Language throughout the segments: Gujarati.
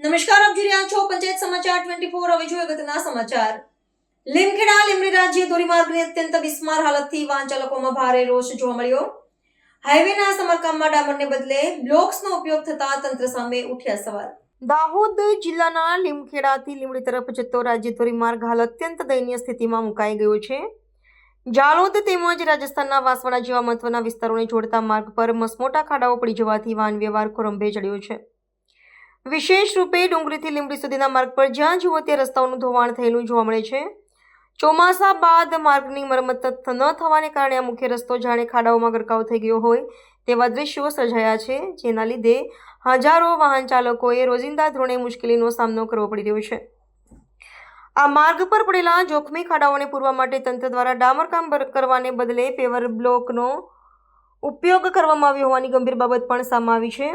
નમસ્કાર, આપ જોઈ રહ્યા છો પંચાયત સમાચાર 24 હવે જોઈએ અગત્યના સમાચાર. લીમખેડા લીમડી રાજ્ય ધોરીમાર્ગની અત્યંત બિસ્માર હાલતથી વાહન ચાલકોમાં ભારે રોષ જોવા મળ્યો. હાઈવેના સમારકામમાં ડામરને બદલે બ્લોક્સનો ઉપયોગ થતા તંત્ર સામે ઉઠ્યા સવાલ. દાહોદ જિલ્લાના લીમખેડાથી લીમડી તરફ જતો રાજ્ય ધોરીમાર્ગ હાલ અત્યંત દયનીય સ્થિતિમાં મુકાઈ ગયો છે. જાલોદ તેમજ રાજસ્થાનના વાસવાડા જેવા મહત્વના વિસ્તારોને જોડતા માર્ગ પર મસમોટા ખાડાઓ પડી જવાથી વાહન વ્યવહાર ખોરંભે ચડ્યો છે. વિશેષ રૂપે ડુંગરીથી લીંબડી સુધીના માર્ગ પર જ્યાં જુઓ તે રસ્તાઓનું ધોવાણ થયેલું જોવા મળે છે. ચોમાસા બાદ માર્ગની મરમ્મત ન થવાને કારણે આ મુખ્ય રસ્તો જાણે ખાડાઓમાં ગરકાવ થઈ ગયો હોય તેવા દ્રશ્યો સર્જાયા છે, જેના લીધે હજારો વાહન ચાલકોએ રોજિંદા ધોરણે મુશ્કેલીનો સામનો કરવો પડી રહ્યો છે. આ માર્ગ પર પડેલા જોખમી ખાડાઓને પૂરવા માટે તંત્ર દ્વારા ડામરકામ કરવાને બદલે પેવર બ્લોકનો ઉપયોગ કરવામાં આવ્યો હોવાની ગંભીર બાબત પણ સામે આવી છે.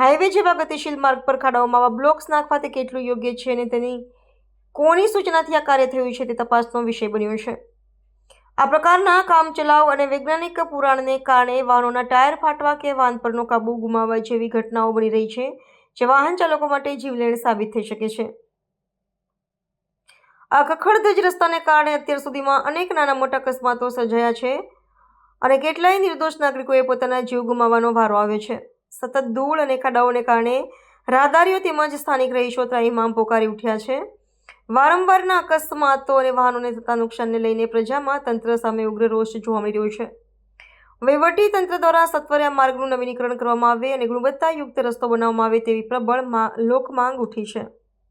હાઈવે જેવા ગતિશીલ માર્ગ પર ખાડાઓમાં બ્લોક્સ નાખવા તે કેટલું યોગ્ય છે અને તેની કોની સૂચનાથી આ કાર્ય થયું છે તે તપાસનો વિષય બન્યો છે. આ પ્રકારના કામચલાઉ અને વૈજ્ઞાનિક પુરાણને કારણે વાહનોના ટાયર ફાટવા કે વાહન પરનો કાબુ ગુમાવવા જેવી ઘટનાઓ બની રહી છે, જે વાહન ચાલકો માટે જીવલેણ સાબિત થઈ શકે છે. આ કખડધજ રસ્તાને કારણે અત્યાર સુધીમાં અનેક નાના મોટા અકસ્માતો સર્જાયા છે અને કેટલાય નિર્દોષ નાગરિકોએ પોતાના જીવ ગુમાવવાનો વારો આવ્યો છે. સતત ધૂળ અને ખાડાઓને કારણે રાહદારીઓ તેમજ સ્થાનિક રહીશો ત્રાહિમામ પોકારી ઉઠ્યા છે. વારંવારના અકસ્માતો અને વાહનોને થતા નુકસાનને લઈને પ્રજામાં તંત્ર સામે ઉગ્ર રોષ જોવા મળી રહ્યો છે. વહીવટી તંત્ર દ્વારા સત્વરે માર્ગનું નવીનીકરણ કરવામાં આવે અને ગુણવત્તાયુક્ત રસ્તો બનાવવામાં આવે તેવી પ્રબળ મા- લોક માંગ ઉઠી છે.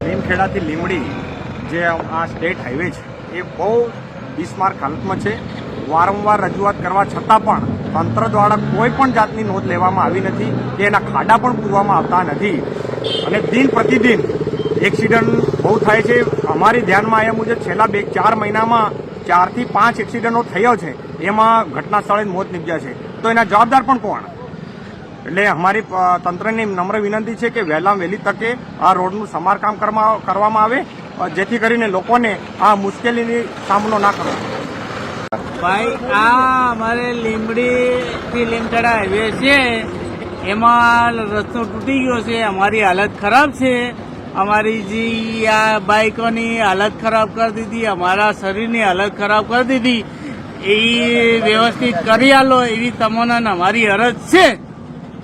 ભીમખેડાથી લીમડી જે આ સ્ટેટ હાઈવે છે, એ બહુ બિસ્માર્ક હાલતમાં છે. વારંવાર રજૂઆત કરવા છતાં પણ તંત્ર દ્વારા કોઈ પણ જાતની નોંધ લેવામાં આવી નથી કે એના ખાડા પણ પૂરવામાં આવતા નથી. અને દિન પ્રતિદિન એક્સિડન્ટ બહુ થાય છે. અમારી ધ્યાનમાં આવ્યા મુજબ છેલ્લા બે ચાર મહિનામાં ચારથી પાંચ એક્સિડન્ટો થયો છે. એમાં ઘટના સ્થળે મોત નીપજ્યા છે. તો એના જવાબદાર પણ કોણ? એટલે અમારી તંત્રની નમ્ર વિનંતી છે કે વહેલા વહેલી તકે આ રોડનું સમારકામ કરવા- કરવામાં આવે જેથી કરીને લોકોને આ મુશ્કેલીની સામનો ના કરવો. ભાઈ આ અમારે લીમડી થી લીમખેડા હાઈવે છે. એમાં રસ્તો તૂટી ગયો છે. અમારી હાલત ખરાબ છે. અમારી જે આ બાઇકોની હાલત ખરાબ કરી દીધી. અમારા શરીરની હાલત ખરાબ કરી દીધી. એ વ્યવસ્થિત કરી આલો એવી તમને અમારી અરજ છે.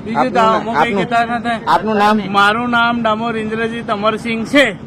બીજું તો આમાં કઈ કહેતા નથી. આપનું નામ? મારું નામ ડામોર ઇન્દ્રજીત અમરસિંહ છે.